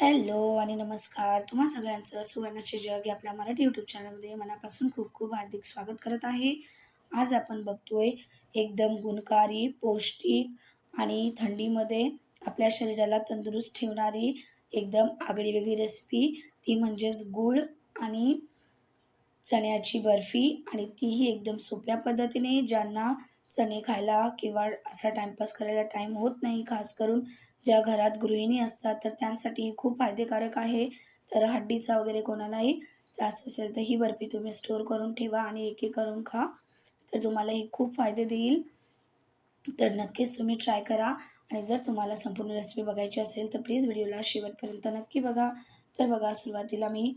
Hello आणि नमस्कार. तुम्हा सगळ्यांचं सुवर्णाचे जग या आपल्या मराठी यूट्यूब चॅनलमध्ये मनापासून खूप खूप हार्दिक स्वागत करत आहे. आज आपण बघतोय एकदम गुणकारी पौष्टिक आणि थंडीमध्ये आपल्या शरीराला तंदुरुस्त ठेवणारी एकदम आगळी वेगळी रेसिपी ती म्हणजेच गूळ आणि चण्याची बर्फी आणि तीही एकदम सोप्या पद्धतीने ज्यांना चणे खायला किंवा असा टाईमपास करायला टाईम होत नाही खास करून ज्या घरात गृहिणी असतात तर त्यांसाठी खूप फायदेकारक आहे. तर हड्डीचा वगैरे कोणालाही त्रास असेल तर ही बर्फी तुम्ही स्टोअर करून ठेवा आणि एक एक करून खा. तर तुम्हाला ही खूप फायदे देईल. तर नक्कीच तुम्ही ट्राय करा. आणि जर तुम्हाला संपूर्ण रेसिपी बघायची असेल तर प्लीज व्हिडिओला शेवटपर्यंत नक्की बघा. तर बघा सुरुवातीला मी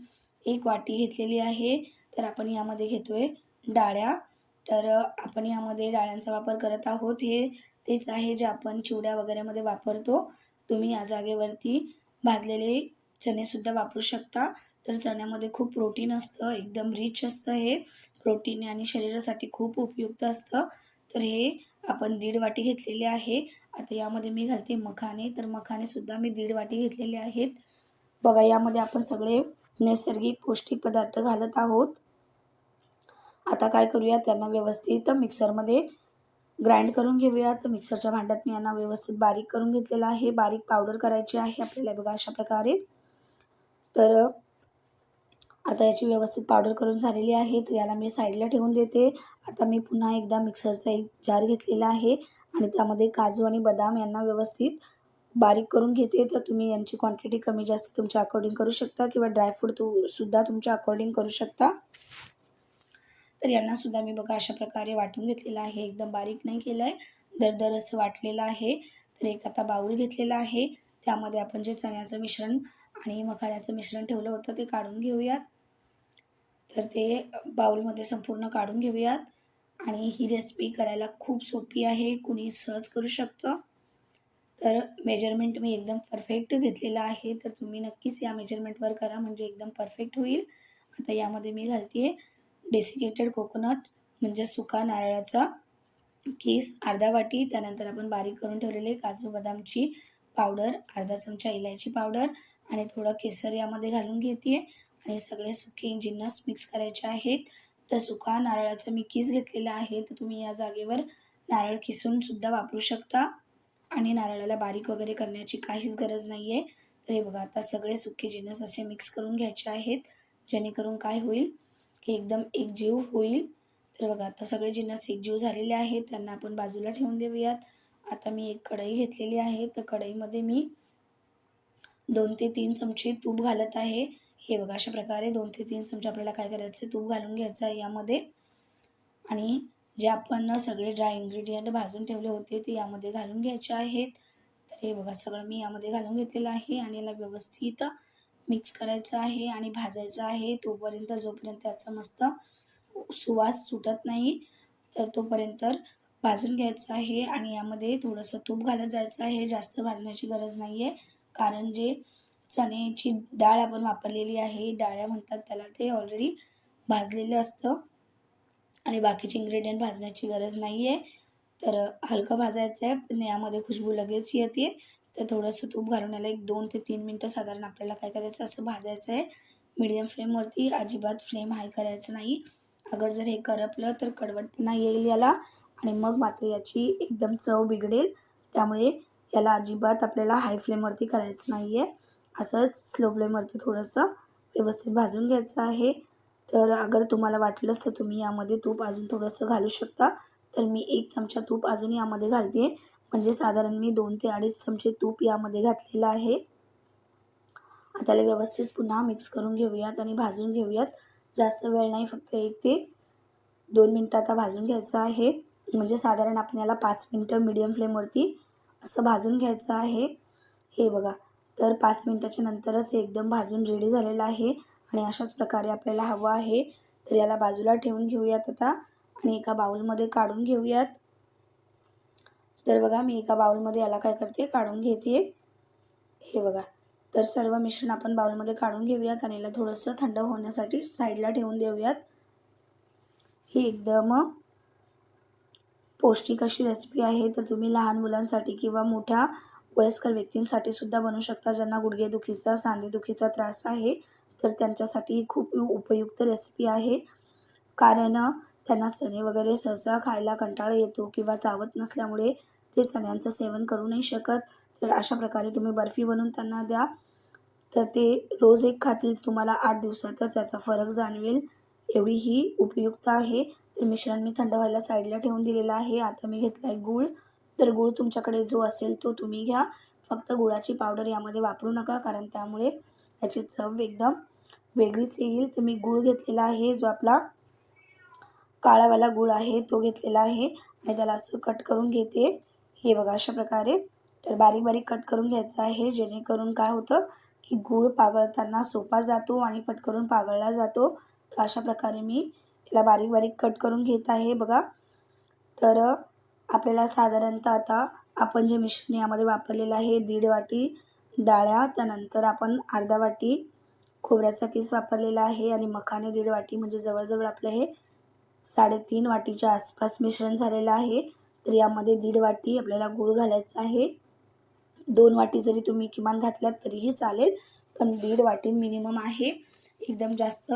एक वाटी घेतलेली आहे. तर आपण यामध्ये घेतोय डाळ्या. तर आपण यामध्ये डाळ्यांचा वापर करत आहोत हे तेच आहे जे आपण चिवड्या वगैरेमध्ये वापरतो. तुम्ही या जागेवरती भाजलेले चणेसुद्धा वापरू शकता. तर चण्यामध्ये खूप प्रोटीन असतं एकदम रिच असतं हे. प्रोटीन आणि शरीरासाठी खूप उपयुक्त असतं. तर हे आपण दीड वाटी घेतलेले आहे. आता यामध्ये मी घालते मखाने. तर मखानेसुद्धा मी दीड वाटी घेतलेले आहेत. बघा यामध्ये आपण सगळे नैसर्गिक पौष्टिक पदार्थ घालत आहोत. आता काय करूया? त्यांना व्यवस्थित मिक्सरमध्ये ग्राइंड करून घेऊया तर मिक्सरच्या भांड्यात मी यांना व्यवस्थित बारीक करून घेतलेला आहे. बारीक पावडर करायची आहे आपल्याला. बघा अशा प्रकारे. तर आता याची व्यवस्थित पावडर करून झालेली आहे. तर याला मी साईडला ठेवून देते. आता मी पुन्हा एकदा मिक्सरचा एक जार घेतलेला आहे. आणि त्यामध्ये काजू आणि बदाम यांना व्यवस्थित बारीक करून घेते. तर तुम्ही यांची क्वांटिटी कमी जास्त तुमच्या अकॉर्डिंग करू शकता. किंवा ड्रायफ्रूट तू सुद्धा तुमच्या अकॉर्डिंग करू शकता. तर यांना सुद्धा मी बघा अशा प्रकारे वाटून घेतलेलं आहे. एकदम बारीक नाही केलं आहे दरदर असं वाटलेलं आहे. तर एक आता बाऊल घेतलेला आहे. त्यामध्ये आपण जे चण्याचं मिश्रण आणि मखाण्याचं मिश्रण ठेवलं होतं ते काढून घेऊयात. तर ते बाऊलमध्ये संपूर्ण काढून घेऊयात. आणि ही रेसिपी करायला खूप सोपी आहे. कुणी सहज करू शकतं. तर मेजरमेंट मी एकदम परफेक्ट घेतलेलं आहे. तर तुम्ही नक्कीच या मेजरमेंटवर करा. म्हणजे एकदम परफेक्ट होईल. आता यामध्ये मी घालते आहे डेसिकेटेड कोकोनट म्हणजे सुका नारळाचा केस अर्धा वाटी त्यानंतर आपण बारीक करून ठेवलेले काजू बदामची पावडर अर्धा चमचा इलायची पावडर आणि थोडं केसर यामध्ये घालून घेते आणि सगळे सुके इंजिन्नस मिक्स करायचे आहेत. तर सुका नारळाचा मी किस घेतलेला आहे तर तुम्ही या जागेवर नारळ किसून सुद्धा वापरू शकता. आणि नारळाला बारीक वगैरे करण्याची काहीच गरज नाही आहे तर हे बघा आता सगळे सुके जिन्नस असे मिक्स करून घ्यायचे आहेत. जेणेकरून काय होईल की एकदम एकजीव होईल. तर बघा आता सगळे जिन्नस एकजीव झालेले आहेत. त्यांना आपण बाजूला ठेवून देऊयात. आता मी एक कढई घेतलेली आहे. तर कढईमध्ये मी दोन ते तीन चमचे तूप घालत आहे. हे बघा अशा प्रकारे दोन ते तीन चमचे आपल्याला काय करायचं तूप घालून घ्यायचं आहे यामध्ये. आणि जे आपण सगळे ड्राय इन्ग्रेडियंट भाजून ठेवले होते ते यामध्ये घालून घ्यायचे आहेत. तर हे बघा सगळं मी यामध्ये घालून घेतलेलं आहे. आणि याला व्यवस्थित मिक्स करायचं आहे आणि भाजायचं आहे. तोपर्यंत जोपर्यंत त्याचा मस्त सुवास सुटत नाही तर तोपर्यंत भाजून घ्यायचं आहे आणि यामध्ये थोडंसं तूप घालत जायचं आहे. जास्त भाजण्याची गरज नाही आहे कारण जे चण्याची डाळ आपण वापरलेली आहे डाळ्या म्हणतात त्याला ते ऑलरेडी भाजलेलं असतं. आणि बाकीचे इन्ग्रेडियंट भाजण्याची गरज नाही आहे तर हलकं भाजायचं आहे पण यामध्ये खुशबू लगेच येते. तर थोडंसं तूप घालून याला एक दोन ते तीन मिनटं साधारण आपल्याला काय करायचं असं भाजायचं आहे. मीडियम फ्लेमवरती अजिबात फ्लेम हाय करायचं नाही. अगर जर हे करपलं तर कडवटपणा येईल याला आणि मग मात्र याची एकदम चव बिघडेल. त्यामुळे याला अजिबात आपल्याला हाय फ्लेमवरती करायचं नाही आहे असंच स्लो फ्लेमवरती थोडंसं व्यवस्थित भाजून घ्यायचं आहे. तर अगर तुम्हाला वाटलंच तर तुम्ही यामध्ये तूप अजून थोडंसं घालू शकता. तर मी एक चमचा तूप अजून यामध्ये घालते. म्हणजे साधारण मी दोन ते अडीच चमचे तूप यामध्ये घातलेलं आहे. आता त्याला व्यवस्थित पुन्हा मिक्स करून घेऊयात आणि भाजून घेऊयात. जास्त वेळ नाही फक्त एक ते दोन मिनटं आता भाजून घ्यायचं आहे. म्हणजे साधारण आपण याला पाच मिनटं मीडियम फ्लेमवरती असं भाजून घ्यायचं आहे. हे बघा तर पाच मिनटाच्या नंतरच हे एकदम भाजून रेडी झालेलं आहे आणि अशाच प्रकारे आपल्याला हवं आहे. तर याला बाजूला ठेवून घेऊयात आता आणि एका बाउलमध्ये काढून घेऊयात. तर बघा मी एका बाउलमध्ये याला काय करते काढून घेते. हे बघा तर सर्व मिश्रण आपण बाउलमध्ये काढून घेऊयात आणि याला थोडंसं थंड होण्यासाठी साईडला ठेवून देऊयात. ही एकदम पौष्टिक अशी रेसिपी आहे. तर तुम्ही लहान मुलांसाठी किंवा मोठ्या वयस्कर व्यक्तींसाठी सुद्धा बनवू शकता ज्यांना गुडघेदुखीचा सांधेदुखीचा त्रास आहे. तर त्यांच्यासाठी खूप उपयुक्त रेसिपी आहे. कारण त्यांना चणे वगैरे सहसा खायला कंटाळा येतो किंवा चावत नसल्यामुळे ते चण्यांचं सेवन करू नाही शकत. तर अशा प्रकारे तुम्ही बर्फी बनवून त्यांना द्या. तर ते रोज एक खातील तुम्हाला आठ दिवसातच याचा फरक जाणवेल. एवढी ही उपयुक्त आहे. तर मिश्रण मी थंड व्हायला साईडला ठेवून दिलेलं आहे. आता मी घेतला आहे गूळ. तर गूळ तुमच्याकडे जो असेल तो तुम्ही घ्या. फक्त गुळाची पावडर यामध्ये वापरू नका कारण त्यामुळे याची चव एकदम वेगळीच येईल. तर मी गूळ घेतलेला आहे जो आपला काळावाला गूळ आहे तो घेतलेला आहे. आणि त्याला असं कट करून घेते. हे बघा अशा प्रकारे. तर बारीक बारीक कट करून घ्यायचं आहे जेणेकरून काय होतं की गूळ पागळताना सोपा जातो आणि पटकरून पागळला जातो. तर अशा प्रकारे मी याला बारीक बारीक कट करून घेत आहे बघा. तर आपल्याला साधारणतः आता आपण जे मिश्रण यामध्ये वापरलेलं आहे दीड वाटी डाळ्या त्यानंतर आपण अर्धा वाटी खोबऱ्याचा किस वापरलेला आहे आणि मखाने दीड वाटी म्हणजे जवळजवळ आपलं हे साडेतीन वाटीच्या आसपास मिश्रण झालेलं आहे. तर यामध्ये दीड वाटी आपल्याला गूळ घालायचा आहे. दोन वाटी जरी तुम्ही किमान घातल्यात तरीही चालेल पण दीड वाटी मिनिमम आहे. एकदम जास्त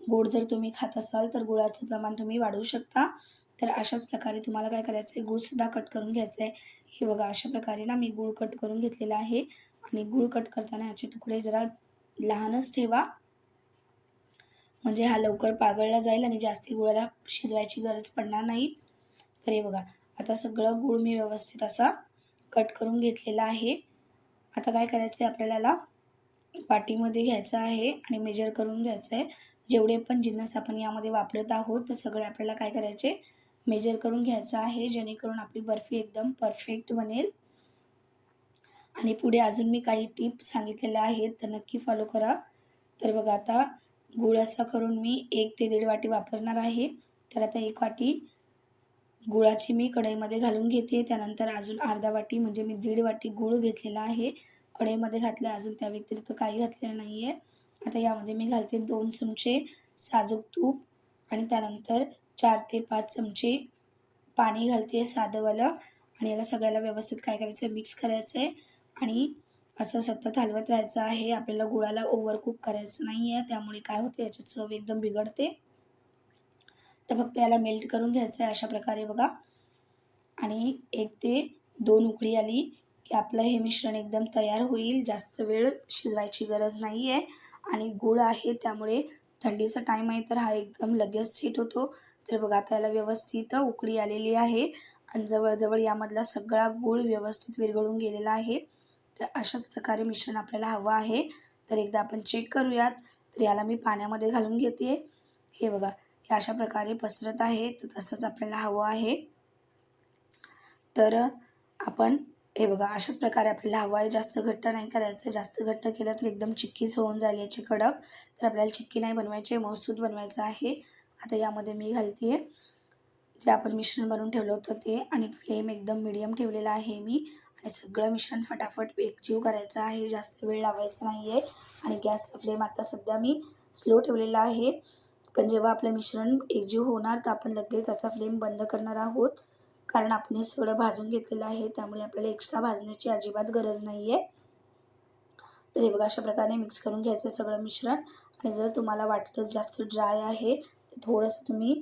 गोड जर तुम्ही खात असाल तर गुळाचं प्रमाण तुम्ही वाढवू शकता. तर अशाच प्रकारे तुम्हाला काय करायचं आहे गूळसुद्धा कट करून घ्यायचं आहे हे बघा अशा प्रकारे ना मी गूळ कट करून घेतलेला आहे. आणि गूळ कट करताना याचे तुकडे जरा लहानच ठेवा. म्हणजे हा लवकर पागळला जाईल आणि जास्ती गुळाला शिजवायची गरज पडणार नाही. तर हे बघा आता सगळं गूळ मी व्यवस्थित असा कट करून घेतलेला आहे. आता काय करायचं आहे आपल्याला वाटीमध्ये घ्यायचं आहे आणि मेजर करून घ्यायचं आहे जेवढे पण जिन्नस आपण यामध्ये वापरत आहोत तर सगळे आपल्याला काय करायचे? मेजर करून घ्यायचं आहे जेणेकरून आपली बर्फी एकदम परफेक्ट बनेल. आणि पुढे अजून मी काही टिप सांगितलेल्या आहेत तर नक्की फॉलो करा. तर बघा आता गुळ असा करून मी एक ते दीड वाटी वापरणार आहे. तर आता एक वाटी गुळाची मी कढईमध्ये घालून घेते. त्यानंतर अजून अर्धा वाटी म्हणजे मी दीड वाटी गूळ घेतलेला आहे. कढईमध्ये घातलं अजून त्या व्यतिरिक्त काही घातलेलं नाही आहे आता यामध्ये मी घालते दोन चमचे साजूक तूप आणि त्यानंतर चार ते पाच चमचे पाणी घालते साधंवालं. आणि याला सगळ्याला व्यवस्थित काय करायचं आहे मिक्स करायचं आहे आणि असं सतत हलवत राहायचं आहे. आपल्याला गुळाला ओव्हर कुक करायचं नाही आहे त्यामुळे काय होते? याची चव एकदम बिघडते. तर फक्त याला मेल्ट करून घ्यायचं आहे अशा प्रकारे बघा. आणि एक ते दोन उकळी आली की आपलं हे मिश्रण एकदम तयार होईल. जास्त वेळ शिजवायची गरज नाही आहे आणि गूळ आहे त्यामुळे थंडीचा टाईम आहे तर हा एकदम लगेच सेट होतो. तर बघा आता याला व्यवस्थित उकळी आलेली आहे. आणि जवळजवळ यामधला सगळा गूळ व्यवस्थित विरघळून गेलेला आहे. तर अशाच प्रकारे मिश्रण आपल्याला हवं आहे. तर एकदा आपण चेक करूयात. तर याला मी पाण्यामध्ये घालून घेते. हे बघा हे अशा प्रकारे पसरत आहे तर तसंच आपल्याला हवं आहे. तर आपण हे बघा अशाच प्रकारे आपल्याला हवं आहे. जास्त घट्ट नाही करायचं. जास्त घट्ट केलं तर एकदम चिक्कीच होऊन जाईल याची कडक. तर आपल्याला चिक्की नाही बनवायची मौसूद बनवायचं आहे. आता यामध्ये मी घालते जे आपण मिश्रण बनवून ठेवलं होतं ते आणि फ्लेम एकदम मिडियम ठेवलेला आहे मी. आणि सगळं मिश्रण फटाफट एकजीव करायचं आहे. जास्त वेळ लावायचा नाही आहे आणि गॅसचा फ्लेम आता सध्या मी स्लो ठेवलेला आहे. पण जेव्हा आपलं मिश्रण एकजीव होणार तर आपण लगेच त्याचा फ्लेम बंद करणार आहोत. कारण आपण हे सगळं भाजून घेतलेलं आहे त्यामुळे आपल्याला एक्स्ट्रा भाजण्याची अजिबात गरज नाही आहे तर हे बघा अशा प्रकारे मिक्स करून घ्यायचं सगळं मिश्रण. आणि जर तुम्हाला वाटलंच जास्त ड्राय आहे तर थोडंसं तुम्ही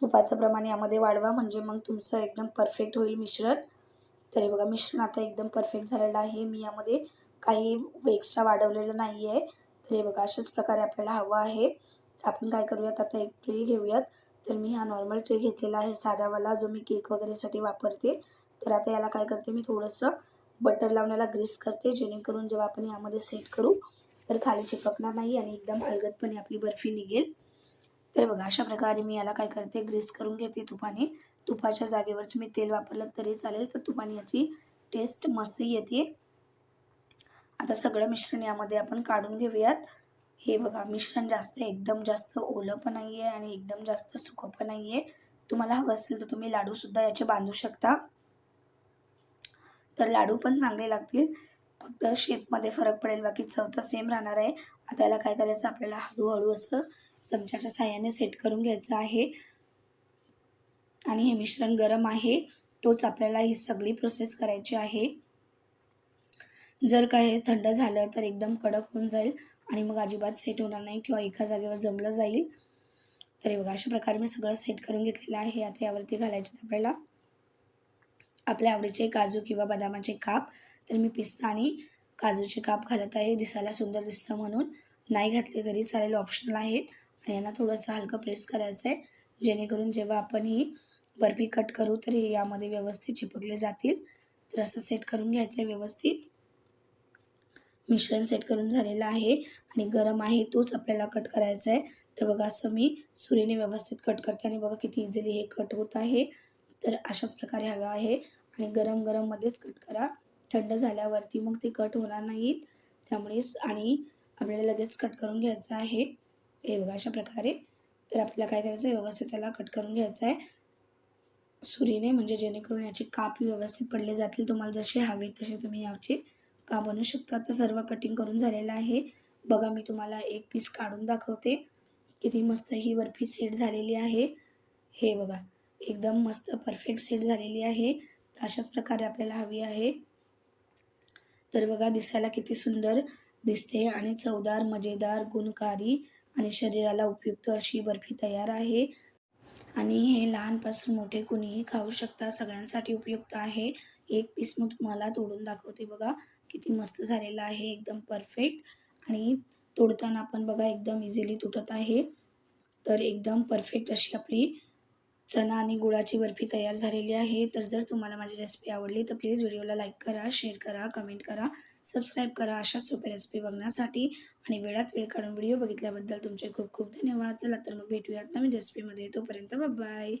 तुपाचं प्रमाण यामध्ये वाढवा म्हणजे मग तुमचं एकदम परफेक्ट होईल मिश्रण. तर हे बघा मिश्रण आता एकदम परफेक्ट झालेलं आहे. मी यामध्ये काही एक्स्ट्रा वाढवलेलं नाही आहे तर हे बघा अशाच प्रकारे आपल्याला हवं आहे. आपण काय करूयात? आता एक ट्रे घेऊयात. तर मी हा नॉर्मल ट्रे घेतलेला आहे साधावाला जो मी केक वगैरेसाठी वापरते. तर आता याला काय करते मी थोडंसं बटर लावण्याला ग्रीस करते. जेणेकरून जेव्हा आपण यामध्ये सेट करू तर खाली चिपकणार नाही आणि एकदम हलगतपणे आपली बर्फी निघेल. तर बघा अशा प्रकारे मी याला काय करते ग्रीस करून घेते तुपाने. तुपाच्या जागेवर तुम्ही तेल वापरलं तरी चालेल पण तुपाने याची टेस्ट मस्त येते. आता सगळं मिश्रण यामध्ये आपण काढून घेऊयात. हे बघा मिश्रण जास्त एकदम जास्त ओलं पण नाही आहे आणि एकदम जास्त सुकं पण नाही आहे तुम्हाला हवं असेल तर तुम्ही लाडूसुद्धा याचे बांधू शकता. तर लाडू पण चांगले लागतील. फक्त शेपमध्ये फरक पडेल बाकी चव तर सेम राहणार आहे. आता याला काय करायचं आपल्याला हळूहळू असं चमच्याच्या साह्याने सेट करून घ्यायचं आहे. आणि हे मिश्रण गरम आहे तोच आपल्याला ही सगळी प्रोसेस करायची आहे. जर का हे थंड झालं तर एकदम कडक होऊन जाईल आणि मग अजिबात सेट होणार नाही किंवा एका जागेवर जमलं जाईल. तर बघा अशा प्रकारे मी सगळं सेट करून घेतलेलं आहे. आता यावरती घालायचे आपल्याला आपल्या आवडीचे काजू किंवा बदामाचे काप. तर मी पिस्ता आणि काजूचे काप घालत आहे. दिसायला सुंदर दिसतं म्हणून. नाही घातले तरी चालेल ऑप्शनल आहेत. आणि यांना थोडंसं हलकं प्रेस करायचं आहे. जेणेकरून जेव्हा आपण ही बर्फी कट करू तर यामध्ये व्यवस्थित चिपकले जातील. तर असं सेट करून घ्यायचं आहे व्यवस्थित. मिश्रण सेट करून झालेलं आहे. आणि गरम आहे तोच आपल्याला कट करायचा आहे. तर बघा असं मी सुरीने व्यवस्थित कट करते. आणि बघा किती इझिली हे कट होत आहे. तर अशाच प्रकारे हवं आहे. आणि गरम गरममध्येच कट करा. थंड झाल्यावरती मग ते कट होणार नाहीत. त्यामुळेच आणि आपल्याला लगेच कट करून घ्यायचं आहे. हे बघा अशा प्रकारे. तर आपल्याला काय करायचं आहे? व्यवस्थित त्याला कट करून घ्यायचं आहे. सुरीने म्हणजे जेणेकरून याचे काप व्यवस्थित पडले जातील. तुम्हाला जसे हवे तसे तुम्ही याचे का बनू शकता? तर सर्व कटिंग करून झालेलं आहे. बघा मी तुम्हाला एक पीस काढून दाखवते. किती मस्त ही बर्फी सेट झालेली आहे. हे बघा एकदम मस्त परफेक्ट सेट झालेली आहे. अशाच प्रकारे आपल्याला हवी आहे. तर बघा दिसायला किती सुंदर दिसते आणि चवदार मजेदार गुणकारी आणि शरीराला उपयुक्त अशी बर्फी तयार आहे. आणि हे लहानपासून मोठे कुणीही खाऊ शकता सगळ्यांसाठी उपयुक्त आहे. एक पीस मी तुम्हाला तोडून दाखवते बघा. किती मस्त झालेलं आहे एकदम परफेक्ट आणि तोडताना पण बघा एकदम इझिली तुटत आहे. तर एकदम परफेक्ट अशी आपली चना आणि गुळाची बर्फी तयार झालेली आहे. तर जर तुम्हाला माझी रेसिपी आवडली तर प्लीज व्हिडिओला लाईक करा शेअर करा कमेंट करा सबस्क्राईब करा अशा सोप्या रेसिपी बघण्यासाठी. आणि वेळात वेळ काढून व्हिडिओ बघितल्याबद्दल तुमचे खूप खूप धन्यवाद. चला तर मग भेटूयात नवीन रेसिपीमध्ये तोपर्यंत बाय